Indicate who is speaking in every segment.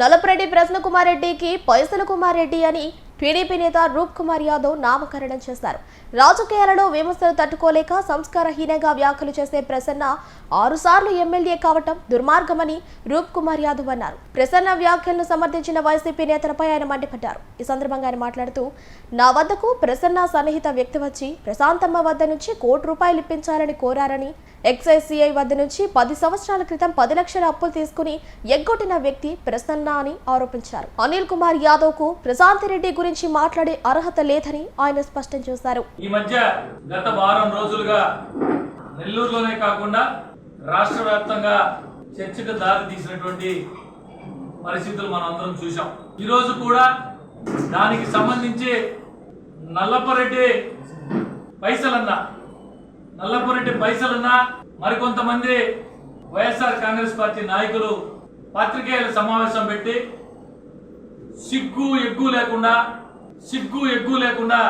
Speaker 1: నలపరెడ్డి ప్రసన్నకుమార్ రెడ్డికి పైసల కుమార్ రెడ్డి అని టీడీపీ నేత రూప్ కుమార్ యాదవ్ నామకరణం చేశారు. రాజకీయాలలో విమర్శలు తట్టుకోలేక సంస్కారహీనంగా వ్యాఖ్యలు చేసే ప్రసన్న ఆరుసార్లు ఎమ్మెల్యే కావటం దుర్మార్గమని రూప్ కుమార్ యాదవ్ అన్నారు. ప్రసన్న వ్యాఖ్యలను సమర్థించిన వైసీపీ నేతలపై ఆయన మండిపడ్డారు. ఈ సందర్భంగా ఆయన మాట్లాడుతూ నా వద్దకు ప్రసన్న సన్నిహిత వ్యక్తి వచ్చి ప్రశాంతమ్మ వద్ద నుంచి కోటి రూపాయలు ఇప్పించాలని కోరారని ఎక్స్ఐసిఐ వద్ద నుంచి పది సంవత్సరాల క్రితం పది లక్షల అప్పులు తీసుకుని ఎగ్గొట్టిన వ్యక్తి ప్రసన్న అని ఆరోపించారు. అనిల్ కుమార్ యాదవ్కు ప్రశాంత్ రెడ్డి గురించి మాట్లాడే అర్హత లేదని ఆయన స్పష్టం చేశారు.
Speaker 2: ఈ మధ్య గత వారం రోజులుగా నెల్లూరులోనే కాకుండా రాష్ట్ర వ్యాప్తంగా చర్చకు దారి తీసినటువంటి పరిస్థితులు మనం అందరం చూసాం ఈరోజు కూడా దానికి సంబంధించి నల్లపరెడ్డి పైసలన్నా నల్లపరెడ్డి పైసలన్నా మరికొంతమంది వైఎస్ఆర్ కాంగ్రెస్ పార్టీ నాయకులు పాత్రికేయుల సమావేశం పెట్టి సిగ్గు ఎగ్గు లేకుండా సిగ్గు ఎగ్గు లేకుండా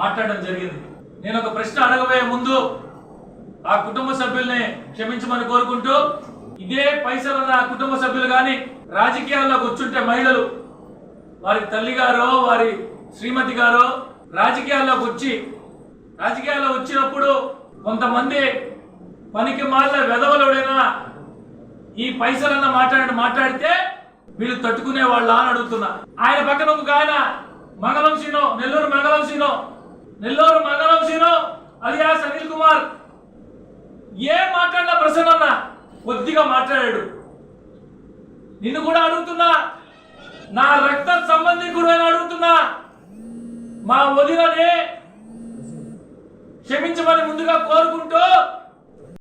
Speaker 2: మాట్లాడడం జరిగింది. నేను ఒక ప్రశ్న అడగబోయే ముందు ఆ కుటుంబ సభ్యుల్ని క్షమించమని కోరుకుంటూ ఇదే పైసలున్న ఆ కుటుంబ సభ్యులు కానీ రాజకీయాల్లోకి వచ్చుంటే మహిళలు వారి తల్లి గారో వారి శ్రీమతి గారో రాజకీయాల్లోకి వచ్చి రాజకీయాల్లో వచ్చినప్పుడు కొంతమంది పనికి మాల వెధవలుడైనా ఈ పైసలన్న మాట్లాడి మాట్లాడితే వీళ్ళు తట్టుకునే వాళ్ళ అని అడుగుతున్నా. ఆయన పక్కన ఒక ఆయన మంగళం సీనో నెల్లూరు మంగళం సీనో నెల్లూరు మండలం సీనో అలియాస్ అనిల్ కుమార్. ఏం మాట్లాడినా ప్రసన్న కొద్దిగా మాట్లాడాడు. నిన్ను కూడా అడుగుతున్నా నా రక్త సంబంధికుడు అని అడుగుతున్నా మా వదిలని క్షమించమని ముందుగా కోరుకుంటూ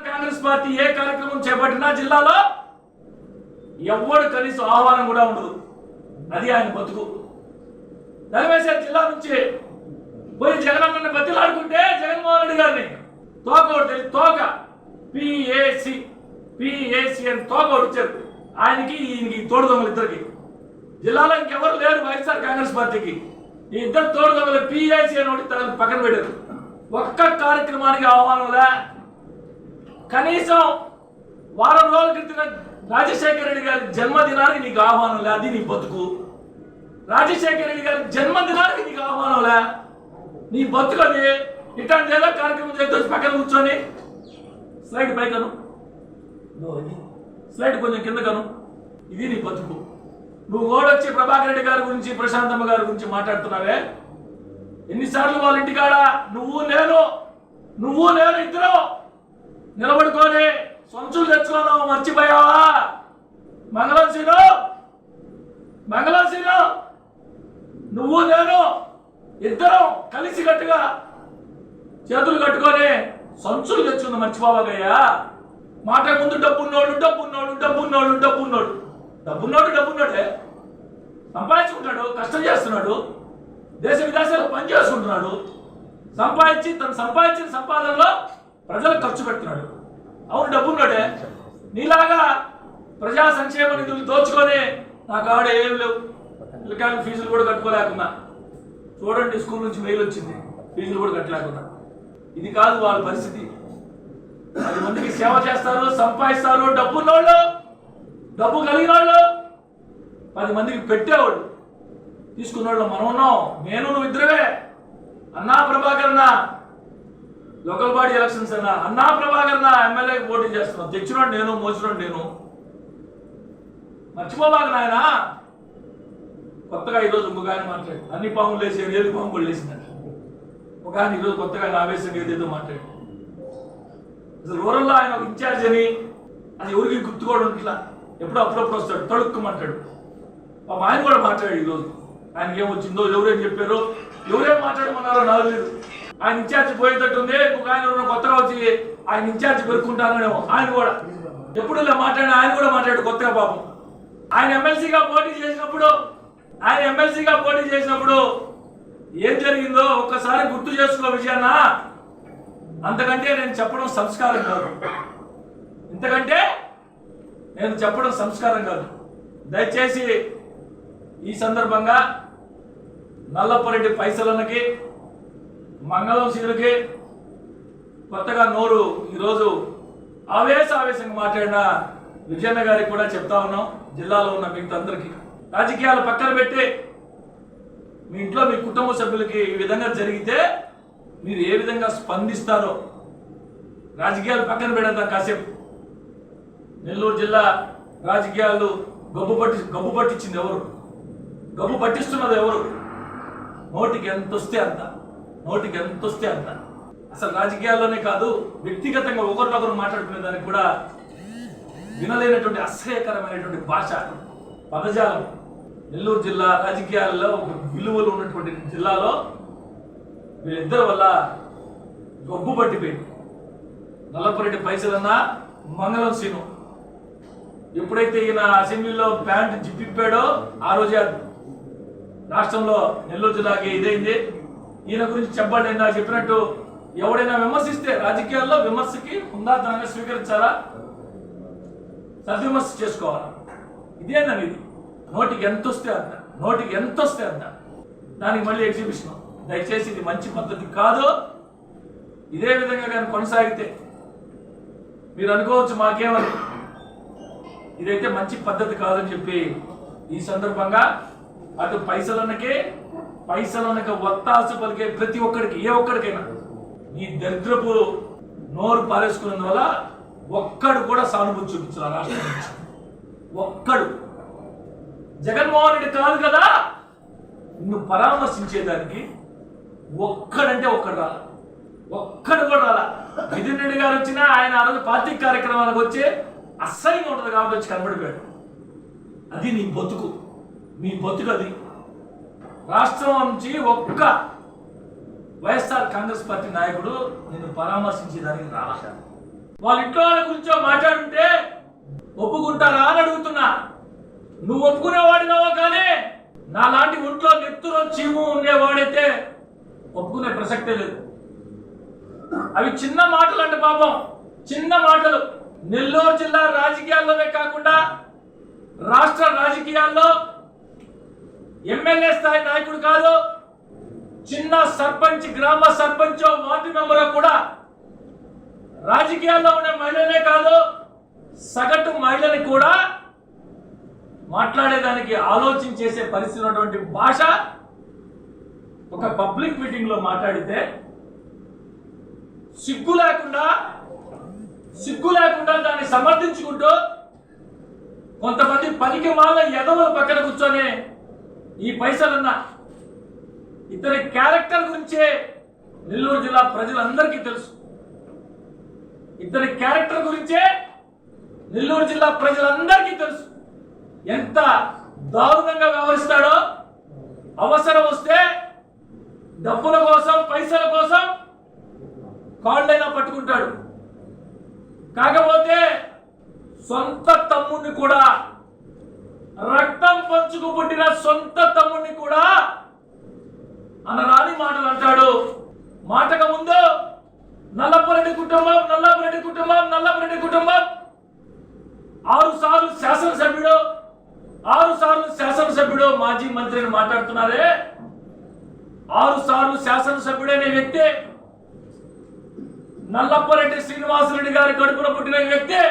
Speaker 2: కాంగ్రెస్ పార్టీ ఏ కార్యక్రమం చేపట్టినా జిల్లాలో ఎవడు కనీసం ఆహ్వానం కూడా ఉండదు. అది ఆయన బతుకు. నలభైశాఖ జిల్లా నుంచి పోయి జగనన్న బతిలాడుకుంటే జగన్మోహన్ రెడ్డి గారిని తోక ఒకటి తెలియదు తోక. పిఏసి పిఏసి అని తోక ఒకటి వచ్చారు ఆయనకి ఈయనకి తోడు దొంగలు ఇద్దరికి. జిల్లాలో ఇంకెవరు లేరు వైఎస్ఆర్ కాంగ్రెస్ పార్టీకి. ఈ ఇద్దరు తోడు దొంగలు పిఐసి అని ఒకటి తన పక్కన పెట్టారు. ఒక్క కార్యక్రమానికి ఆహ్వానంలే కనీసం వారం రోజుల క్రితం రాజశేఖర రెడ్డి గారి జన్మదినానికి నీకు ఆహ్వానం లే. అది నీ బతుకు. రాజశేఖర రెడ్డి గారి జన్మదినానికి నీకు ఆహ్వానం లే. నీ బతుకు అది ఇట్లాంటి ఏదో కార్యక్రమం చేస్తే వచ్చి పక్కన కూర్చొని. స్లైడ్ పైకను. స్లైడ్ కొంచెం కిందకను. ఇది నీ బతుకు. నువ్వు ఓడొచ్చి ప్రభాకర్ రెడ్డి గారి గురించి ప్రశాంతమ్మ గారి గురించి మాట్లాడుతున్నావే? ఎన్నిసార్లు వాళ్ళ ఇంటికాడ నువ్వు నేను నువ్వు నేను ఇద్దరు నిలబడుకొని సొంచులు తెచ్చుకున్నావు మర్చిపోయావా? మంగళం సీను మంగళం సీను నువ్వు నేను ఇద్దరం కలిసి కట్టుగా చేతులు కట్టుకొని సంచులు తెచ్చుకుంది మర్చిపోవాలయ్యా మాట ముందు డబ్బున్నోడు డబ్బున్నోడు డబ్బున్నోడు డబ్బున్నోడు డబ్బున్నోడు డబ్బున్నోడే సంపాదించుకుంటాడు కష్టం చేస్తున్నాడు దేశ విదేశాలకు పనిచేసుకుంటున్నాడు సంపాదించి తను సంపాదించిన సంపాదనలో ప్రజలకు ఖర్చు పెడుతున్నాడు. అవును డబ్బున్నాడే. నీలాగా ప్రజా సంక్షేమ నిధులు దోచుకొని నాకు ఆడ ఏం లేవు. పిల్లకాయలు ఫీజులు కూడా కట్టుకోలేకున్నా చూడండి స్కూల్ నుంచి మెయిల్ వచ్చింది. ఫీజులు కూడా కట్టలేకుండా. ఇది కాదు వాళ్ళ పరిస్థితి. పది మందికి సేవ చేస్తారు సంపాదిస్తారు డబ్బున్నోళ్ళు డబ్బు కలిగిన వాళ్ళు పది మందికి పెట్టేవాళ్ళు తీసుకున్నోళ్ళు మనం ఉన్నాం నేను నువ్వు ఇద్దరమే. అన్నా ప్రభాకర్ అన్న లోకల్ బాడీ ఎలక్షన్స్ అన్న అన్నా ప్రభాకర్ అన్న ఎమ్మెల్యేకి పోటీ చేస్తున్నాం. తెచ్చినోడు నేను మోసినోడు నేను. మర్చిపోబాక నాయనా. కొత్తగా ఈరోజు ఒక ఆయన మాట్లాడు అన్ని పాములు లేచి ఏది పాము కూడా లేచినట్టు ఒక ఆయన ఈరోజు కొత్తగా ఆయన ఆవేశం ఏదేదో మాట్లాడు అసలు రూరల్లో ఆయన ఒక ఇన్ఛార్జ్ అని అది ఎవరికి గుర్తు కూడా ఉంట్లా ఎప్పుడో అప్పుడప్పుడు వస్తాడు తడుక్కుమంటాడు పాప ఆయన కూడా మాట్లాడాడు ఈరోజు. ఆయనకి ఏమొచ్చిందో ఎవరేం చెప్పారో ఎవరేం మాట్లాడమన్నారో నాకు లేదు ఆయన ఇన్ఛార్జ్ పోయేటట్టుంది ఇంకొక ఆయన కొత్తగా వచ్చి ఆయన ఇన్ఛార్జ్ పెరుక్కుంటానేమో ఆయన కూడా. ఎప్పుడు ఇలా మాట్లాడినా ఆయన కూడా మాట్లాడు కొత్తగా పాపం. ఆయన ఎమ్మెల్సీగా పోటీ చేసినప్పుడు ఆయన ఎమ్మెల్సీగా పోటీ చేసినప్పుడు ఏం జరిగిందో ఒక్కసారి గుర్తు చేసుకో విషయాన్న అంతకంటే నేను చెప్పడం సంస్కారం కాదు. ఇంతకంటే నేను చెప్పడం సంస్కారం కాదు. దయచేసి ఈ సందర్భంగా నల్లపరెడ్డి పైసలన్నకి మంగళం శివుడికి కొత్తగా నోరు ఈరోజు ఆవేశ ఆవేశంగా మాట్లాడిన విజయన్న గారికి కూడా చెప్తా ఉన్నాం. జిల్లాలో ఉన్న మిగతా అందరికీ. రాజకీయాలు పక్కన పెట్టి మీ ఇంట్లో మీ కుటుంబ సభ్యులకి ఈ విధంగా జరిగితే మీరు ఏ విధంగా స్పందిస్తారో రాజకీయాలు పక్కన పెడతాం కాసేపు. నెల్లూరు జిల్లా రాజకీయాలు గబ్బు పట్టి గబ్బు పట్టించింది ఎవరు? గబ్బు పట్టిస్తున్నది ఎవరు? నోటికి ఎంత వస్తే అంత నోటికి ఎంత వస్తే అంత. అసలు రాజకీయాల్లోనే కాదు వ్యక్తిగతంగా ఒకరినొకరు మాట్లాడుకునే దానికి కూడా వినలేనటువంటి అసహ్యకరమైనటువంటి భాష పదజాలం. నెల్లూరు జిల్లా రాజకీయాల్లో ఒక విలువలు ఉన్నటువంటి జిల్లాలో వీళ్ళిద్దరి వల్ల గొబ్బు పట్టిపోయింది నల్లపరెడ్డి పైసలన్నా మంగళం సీను. ఎప్పుడైతే ఈయన అసెంబ్లీలో ప్యాంట్ జిప్పిప్పాడో ఆ రోజే రాష్ట్రంలో నెల్లూరు జిల్లాకి ఇదైంది. ఈయన గురించి చెప్పండి ఇందాక చెప్పినట్టు ఎవడైనా విమర్శిస్తే రాజకీయాల్లో విమర్శకి ఉందాతనంగా స్వీకరించాలా? సద్విమర్శ చేసుకోవాలా? ఇదేనా ఇది నోటికి ఎంత వస్తే అంత నోటికి ఎంత వస్తే అంత. దానికి మళ్ళీ ఎగ్జిబిషన్ దయచేసి ఇది మంచి పద్ధతి కాదు. ఇదే విధంగా కానీ కొనసాగితే మీరు అనుకోవచ్చు మాకేమని. ఇదైతే మంచి పద్ధతి కాదని చెప్పి ఈ సందర్భంగా అటు పైసలన్నకే పైసలన్నక ఒత్తాసు పలికే ప్రతి ఒక్కరికి ఏ ఒక్కడికైనా ఈ దరిద్రపు నోరు పారేసుకున్నందువల్ల ఒక్కడు కూడా సానుభూతి చూపించారు రాష్ట్రం ఒక్కడు. జగన్మోహన్ రెడ్డి కాదు కదా? నిన్ను పరామర్శించేదానికి ఒక్కడంటే ఒక్కడు రాల. ఒక్కడు కూడా రాలా. నితిన్ రెడ్డి గారు వచ్చినా ఆయన ఆ రోజు పార్టీ కార్యక్రమాలకు వచ్చే అస్సహ్యంగా ఉంటుంది కాబట్టి వచ్చి కనబడిపోయాడు. అది నీ బతుకు. నీ బతుకు అది. రాష్ట్రం నుంచి ఒక్క వైఎస్ఆర్ కాంగ్రెస్ పార్టీ నాయకుడు నిన్ను పరామర్శించేదానికి రాలా. వాళ్ళ ఇంట్లో వాళ్ళ గురించో మాట్లాడుంటే ఒప్పుకుంటారా అని అడుగుతున్నా. నువ్వు ఒప్పుకునేవాడినావో కానీ నా లాంటి ఒంట్లో నెత్తులో చీము ఉండేవాడైతే ఒప్పుకునే ప్రసక్తే లేదు. అవి చిన్న మాటలు అంటే పాపం. చిన్న మాటలు. నెల్లూరు జిల్లా రాజకీయాల్లోనే కాకుండా రాష్ట్ర రాజకీయాల్లో ఎమ్మెల్యే స్థాయి నాయకుడు కాదు చిన్న సర్పంచ్ గ్రామ సర్పంచ్ వార్డు మెంబర్ కూడా రాజకీయాల్లో ఉండే మహిళనే కాదు సగటు మహిళని కూడా మాట్లాడేదానికి ఆలోచన చేసే పరిస్థితి ఉన్నటువంటి భాష ఒక పబ్లిక్ మీటింగ్లో మాట్లాడితే సిగ్గు లేకుండా సిగ్గు లేకుండా దాన్ని సమర్థించుకుంటూ కొంతమంది పనికి వాళ్ళ ఎదవల పక్కన కూర్చొని ఈ పైసలున్న ఇతని క్యారెక్టర్ గురించే నెల్లూరు జిల్లా ప్రజలందరికీ తెలుసు. ఇతని క్యారెక్టర్ గురించే నెల్లూరు జిల్లా ప్రజలందరికీ తెలుసు. ఎంత దారుణంగా వ్యవహరిస్తాడో అవసరం వస్తే డబ్బుల కోసం పైసల కోసం కాళ్ళైనా పట్టుకుంటాడు. కాకపోతే సొంత తమ్ముడిని కూడా రక్తం పంచుకు పుట్టిన సొంత తమ్ముడిని కూడా అనరాని మాటలు అంటాడు. మాటకు ముందు నల్లపురెడ్డి కుటుంబం నల్లపురెడ్డి కుటుంబం నల్లపురెడ్డి కుటుంబం ఆరు సార్లు శాసనసభ్యుడు ఆరు సార్లు శాసనసభ్యుడు మాజీ మంత్రిని మాట్లాడుతున్నారే? ఆరు సార్లు శాసనసభ్యుడైన వ్యక్తి? నల్లప్పరెడ్డి శ్రీనివాసరెడ్డి గారి కడుపున పుట్టిన వ్యక్తి?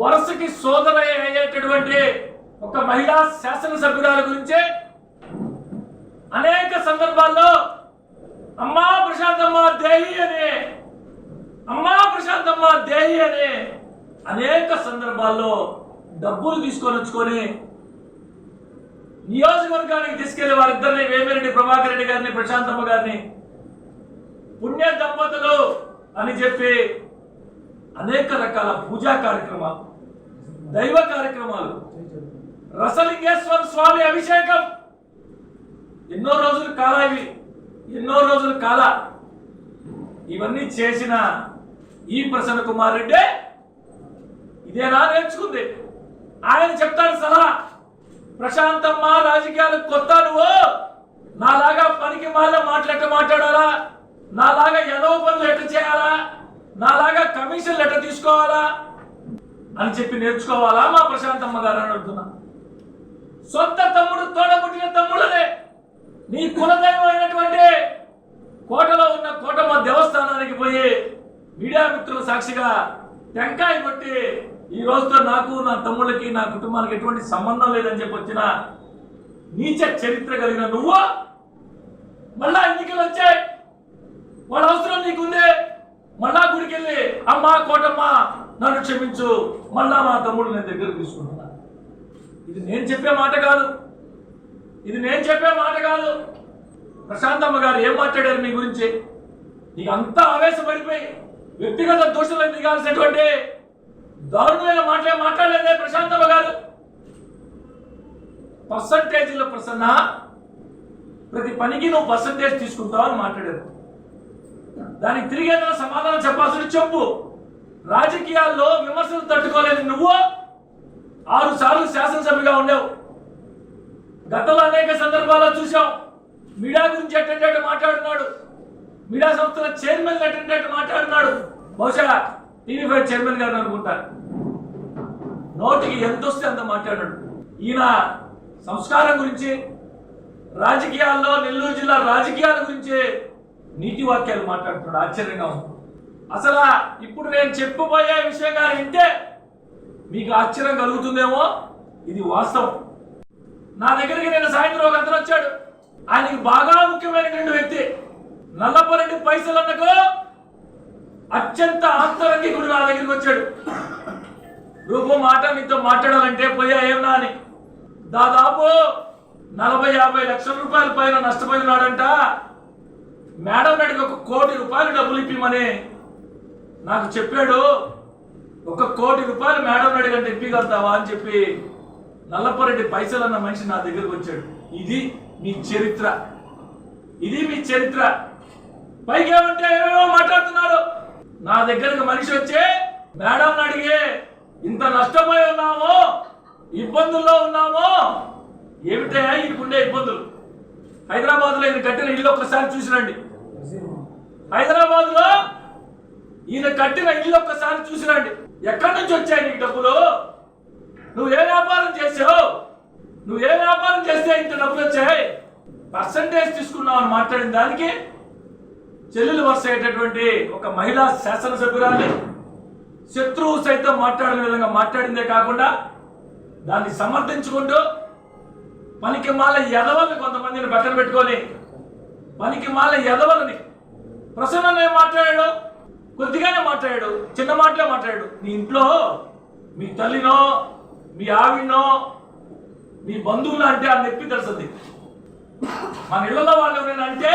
Speaker 2: వరుసకి సోదర అయ్యేటటువంటి ఒక మహిళా శాసనసభ్యురాల గురించి అనేక సందర్భాల్లో అమ్మా ప్రశాంతమ్మ దేహి అనే అమ్మా ప్రశాంతమ్మ దేహి అనే అనేక సందర్భాల్లో డబ్బులు తీసుకొని వచ్చుకొని నియోజకవర్గానికి తీసుకెళ్ళి వారిద్దరిని వేమిరెడ్డి ప్రభాకర్ రెడ్డి గారిని ప్రశాంతమ్మ గారిని పుణ్య దంపతులు అని చెప్పి అనేక రకాల పూజా కార్యక్రమాలు దైవ కార్యక్రమాలు. రసలింగేశ్వర స్వామి అభిషేకం. ఎన్నో రోజులు కాల ఇవి. ఎన్నో రోజులు కాల ఇవన్నీ చేసిన ఈ ప్రసన్న కుమార్ రెడ్డి ఇదేనా నేర్చుకుంది? ఆయన చెప్తాడు సలహా ప్రశాంతమ్మ రాజకీయాలకు కొత్త నువ్వు. నాలాగా పనికి మాల మాట్లాడట మాట్లాడాలా? నాలాగా ఎదవ పనులు ఎట్ట చేయాలా? నాలాగా కమిషన్లు ఎట్ట తీసుకోవాలా? అని చెప్పి నేర్చుకోవాలా మా ప్రశాంతమ్మ గారు అని అడుగుతున్నా. సొంత తమ్ముడు తోడబుట్టిన తమ్ముడనే నీ కులదైవం అయినటువంటి కోటలో ఉన్న కోటమ్మ దేవస్థానానికి పోయి మీడియా మిత్రుల సాక్షిగా టెంకాయ కొట్టి ఈ రోజుతో నాకు నా తమ్ముళ్ళకి నా కుటుంబానికి ఎటువంటి సంబంధం లేదని చెప్పి వచ్చిన నీచ చరిత్ర కలిగిన నువ్వు మళ్ళా ఎన్నికలు వచ్చాయి వాళ్ళ అవసరం నీకుందే. మళ్ళా గుడికి వెళ్ళి అమ్మా కోటమ్మ నన్ను క్షమించు. మళ్ళా మా తమ్ముడు నేను దగ్గర తీసుకుంటున్నా. ఇది నేను చెప్పే మాట కాదు. ఇది నేను చెప్పే మాట కాదు. ప్రశాంతమ్మ గారు ఏం మాట్లాడారు మీ గురించి? నీకు అంతా ఆవేశపడిపోయి వ్యక్తిగత దోషులను దిగాల్సినటువంటి దారుణమైన మాటలే మాట్లాడలేదే ప్రశాంతమ్మ గారు. పర్సంటేజీల ప్రసన్న ప్రతి పనికి నువ్వు పర్సంటేజ్ తీసుకుంటావు అని మాట్లాడారు. దానికి తిరిగి ఏదైనా సమాధానం చెప్పాల్సిన చెప్పు. రాజకీయాల్లో విమర్శలు తట్టుకోలేని నువ్వు ఆరు సార్లు శాసనసభ్యుగా ఉండేవు. గతంలో అనేక సందర్భాల్లో చూసాం మీడియా గురించి అటెండెంట్ మాట్లాడుతున్నాడు. మీడియా సంస్థల చైర్మన్ అటెండెంట్ మాట్లాడుతున్నాడు. బహుశా టీవీ ఫైవ్ చైర్మన్ గారు అనుకుంటారు. నోటికి ఎంత వస్తే అంత మాట్లాడాడు. ఈయన సంస్కారం గురించి రాజకీయాల్లో నెల్లూరు జిల్లా రాజకీయాల గురించి నీతి వాక్యాలు మాట్లాడుతున్నాడు. ఆశ్చర్యంగా ఉంది. అసలు ఇప్పుడు నేను చెప్పబోయే విషయంగా వింటే మీకు ఆశ్చర్యం కలుగుతుందేమో? ఇది వాస్తవం. నా దగ్గరికి నేను సాయంత్రం ఒక అతను వచ్చాడు. ఆయనకి బాగా ముఖ్యమైనటువంటి వ్యక్తి. నల్లపరెడ్డి పైసలన్నకు అత్యంత ఆంతరంగికుడు నా దగ్గరికి వచ్చాడు. రూపు మాట నీతో మాట్లాడాలంటే పోయా ఏమన్నా అని దాదాపు నలభై యాభై లక్షల రూపాయల పైన నష్టపోయినాడంట. మేడం నడికి ఒక కోటి రూపాయలు డబ్బులు ఇప్పిమని నాకు చెప్పాడు. ఒక కోటి రూపాయలు మేడం నడిగంటే ఇప్పగలుగుతావా అని చెప్పి నల్లపరెడ్డి పైసలు అన్న మనిషి నా దగ్గరకు వచ్చాడు. ఇది మీ చరిత్ర. ఇది మీ చరిత్ర. పైకి ఏమంటే ఏమేమో మాట్లాడుతున్నారు. నా దగ్గరకు మనిషి వచ్చి మేడం అడిగే ఇంత నష్టపోయి ఉన్నామో ఇబ్బందుల్లో ఉన్నామో ఏమిటయా ఈయనకుండే ఇబ్బందులు. హైదరాబాద్లో ఈయన కట్టిన ఇల్లు ఒక్కసారి చూసిరండి. హైదరాబాద్లో ఈయన కట్టిన ఇల్లు ఒక్కసారి చూసిరండి. ఎక్కడి నుంచి వచ్చాయి నీకు డబ్బులు? నువ్వు ఏ వ్యాపారం చేసావు? నువ్వు ఏ వ్యాపారం చేస్తే ఇంత డబ్బులు వచ్చాయి? పర్సంటేజ్ తీసుకున్నావు అని మాట్లాడిన దానికి చెల్లెలు వరుస అయ్యేటటువంటి ఒక మహిళా శాసనసభ్యురాలి శత్రువు సైతం మాట్లాడిన విధంగా మాట్లాడిందే కాకుండా దాన్ని సమర్థించుకుంటూ పనికి మాల ఎదవల్ని కొంతమందిని పక్కన పెట్టుకొని పనికి మాల ఎదవలని ప్రసన్నంగా మాట్లాడాడు కొద్దిగానే మాట్లాడాడు చిన్న మాటలే మాట్లాడాడు. మీ ఇంట్లో మీ తల్లినో మీ ఆవిడనో మీ బంధువులు అంటే ఆ నొప్పి తెలుసుంది మన ఇళ్ళలో వాళ్ళు ఎవరైనా అంటే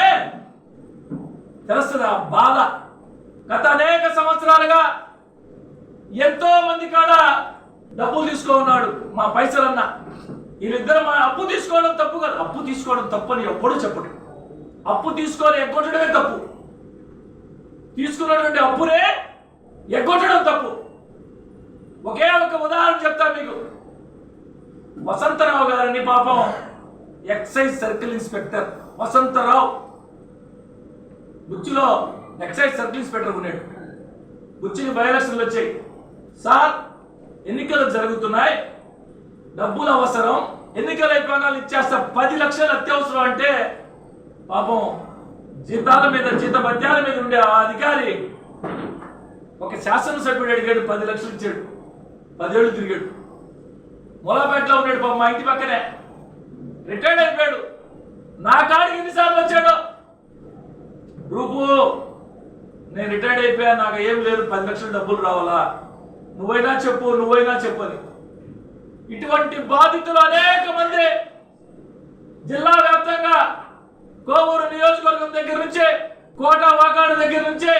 Speaker 2: తెలుస్తుంది బాధ. గత అనేక సంవత్సరాలుగా ఎంతో మంది కాడ డబ్బులు తీసుకో ఉన్నాడు మా పైసలన్న. వీళ్ళిద్దరు మా అప్పు తీసుకోవడం తప్పు కాదు. అప్పు తీసుకోవడం తప్పు అని ఎప్పుడూ చెప్పడు. అప్పు తీసుకొని ఎగ్గొట్టడమే తప్పు. తీసుకున్నటువంటి అప్పునే ఎగ్గొట్టడం తప్పు. ఒకే ఒక ఉదాహరణ చెప్తా మీకు. వసంతరావు గారిని పాపం. Excise circle inspector. వసంతరావు. బుచ్చిలో ఎక్సైజ్ సబ్ ఇన్స్పెక్టర్ ఉన్నాడు. బుచ్చికి బయలక్షన్లు వచ్చాయి. సార్ ఎన్నికలు జరుగుతున్నాయి. డబ్బులు అవసరం. ఎన్నికల అయిపోయినాలు ఇచ్చేస్తా పది లక్షలు అత్యవసరం అంటే పాపం జీతాల మీద జీత మద్యాల మీద ఉండే ఆ అధికారి ఒక శాసనసభ్యుడు అడిగాడు పది లక్షలు ఇచ్చాడు. పదేళ్ళు తిరిగాడు. మూలాపేటలో ఉన్నాడు పాపం మా ఇంటి పక్కనే. రిటైర్డ్ అయిపోయాడు. నా కాడికి ఎన్నిసార్లు వచ్చాడు? రూపు నేను రిటైర్డ్ అయిపోయా నాకు ఏం లేదు పది లక్షల డబ్బులు రావాలా? నువ్వైనా చెప్పు నువ్వైనా చెప్పని ఇటువంటి బాధితులు అనేక మంది జిల్లా వ్యాప్తంగా కోవూరు నియోజకవర్గం దగ్గర నుంచే కోట వాకాడు దగ్గర నుంచే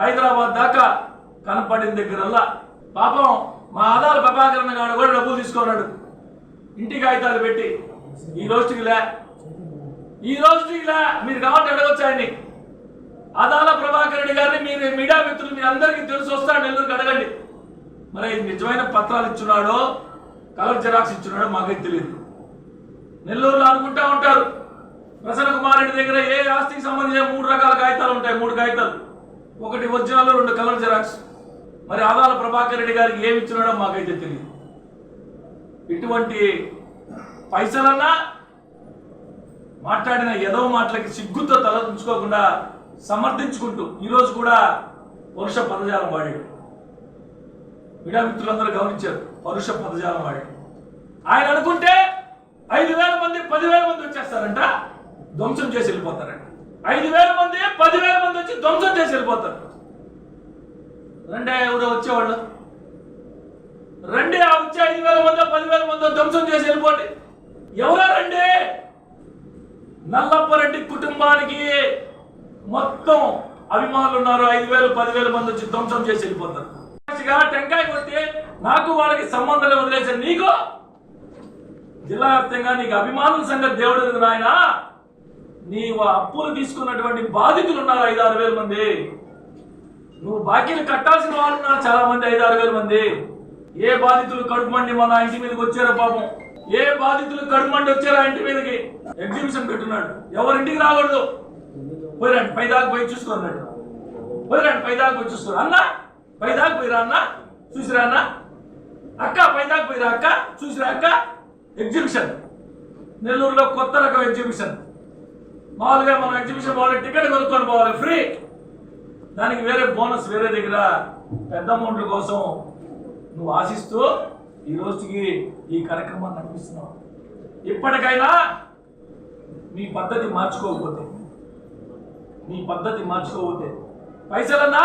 Speaker 2: హైదరాబాద్ దాకా కనపడిన దగ్గరల్లా పాపం మా ఆధార ప్రభాకరణ గారు కూడా డబ్బులు తీసుకున్నాడు ఇంటి కాగితాలు పెట్టి ఈ రోజుకి లే. ఈ రోజు ఇలా మీరు కావాలంటే అడగొచ్చు ఆయన్ని అదాల ప్రభాకర్ రెడ్డి గారిని మీరు మీడియా మిత్రులు మీ అందరికీ తెలిసి వస్తాడు నెల్లూరుకి అడగండి. మరి నిజమైన పత్రాలు ఇచ్చున్నాడో కలర్ జెరాక్స్ ఇచ్చున్నాడో మాకైతే తెలియదు నెల్లూరులో అనుకుంటా ఉంటారు. ప్రసన్న కుమార్ రెడ్డి దగ్గర ఏ ఆస్తికి సంబంధించిన మూడు రకాల కాగితాలు ఉంటాయి? మూడు కాగితాలు. ఒకటి ఒరిజినల్ రెండు కలర్ జెరాక్స్. మరి ఆదాల ప్రభాకర్ రెడ్డి గారికి ఏమి ఇచ్చినాడో మాకైతే తెలియదు ఇటువంటి పైసలన్నా మాట్లాడిన ఏదో మాటలకి సిగ్గుతో తలదించుకోకుండా సమర్థించుకుంటూ ఈరోజు కూడా పరుష పదజాలం వాడాడు. మీడియా మిత్రులందరూ గమనించారు పరుష పదజాలం వాడి ఆయన అనుకుంటే ఐదు వేల మంది పదివేల మంది వచ్చేస్తారంట ధ్వంసం చేసి వెళ్ళిపోతారంట. ఐదు వేల మంది పదివేల మంది వచ్చి ధ్వంసం చేసి వెళ్ళిపోతారు. రండి ఎవరో వచ్చేవాళ్ళు. రండి ఆ వచ్చే ఐదు వేల మంది పదివేల మంది ధ్వంసం చేసి వెళ్ళిపోండి. ఎవరో రండి. నల్లపరెడ్డి కుటుంబానికి మొత్తం అభిమానులు ఉన్నారు. ఐదు వేలు పదివేల మంది వచ్చి ధ్వంసం చేసి వెళ్ళిపోతారు. టెంకాయ కొట్టి నాకు వాళ్ళకి సంబంధాలు వదిలేసారు నీకు? జిల్లా వ్యాప్తంగా నీకు అభిమానుల సంగతి దేవుడు ఎరుగు నాయన. నీవు అప్పులు తీసుకున్నటువంటి బాధితులు ఉన్నారు ఐదు ఆరు వేల మంది. నువ్వు బాకీలు కట్టాల్సిన వాళ్ళు ఉన్నారు చాలా మంది ఐదు ఆరు వేల మంది. ఏ బాధితులు కడుపు మండి మన ఇంటి మీదకి వచ్చారో పాపం. ఏ బాధితులు కడుమండి వచ్చారా ఇంటి మీదకి? ఎగ్జిబిషన్ పెట్టున్నాడు. ఎవరింటికి రాకూడదు? పోయిరండి పై పోయి చూసుకున్నాడు పోయిరండి పైదాకా పోయి చూసుకోరు. అన్న పైదాకా పోయిరా అన్న? చూసిరా అన్న? అక్క పైదాకా పోయిరా అక్క? చూసిరా అక్క? ఎగ్జిబిషన్. నెల్లూరులో కొత్త రకం ఎగ్జిబిషన్. మామూలుగా మనం ఎగ్జిబిషన్ పోవాలి టికెట్ కొనుక్కొని పోవాలి ఫ్రీ. దానికి వేరే బోనస్ వేరే దగ్గర. పెద్ద అమౌంట్ల కోసం నువ్వు ఆశిస్తూ ఈ రోజుకి ఈ కార్యక్రమాన్ని నడిపిస్తున్నాం ఇప్పటికైనా మీ పద్ధతి మార్చుకోకపోతే మీ పద్ధతి మార్చుకోకపోతే పైసలన్నా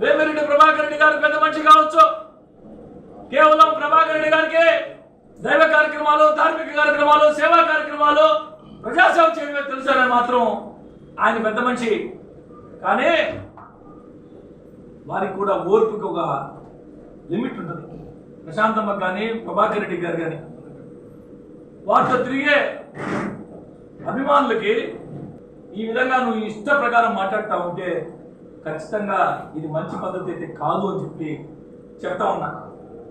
Speaker 2: వేమిరెడ్డి ప్రభాకర్ రెడ్డి గారు పెద్ద మనిషి కావచ్చు. కేవలం ప్రభాకర్ రెడ్డి గారికి దైవ కార్యక్రమాలు ధార్మిక కార్యక్రమాలు సేవా కార్యక్రమాలు ప్రజాసేవ చేయడమే తెలుసారని మాత్రం ఆయన పెద్ద మనిషి. కానీ వారికి కూడా ఓర్పుకి ఒక లిమిట్ ఉంటుంది. ప్రశాంతమ్మ కానీ ప్రభాకర్ రెడ్డి గారు కానీ. వారితో తిరిగే అభిమానులకి ఈ విధంగా నువ్వు ఇష్ట ప్రకారం మాట్లాడుతూ ఉంటే ఖచ్చితంగా ఇది మంచి పద్ధతి అయితే కాదు అని చెప్పి చెప్తా ఉన్నా.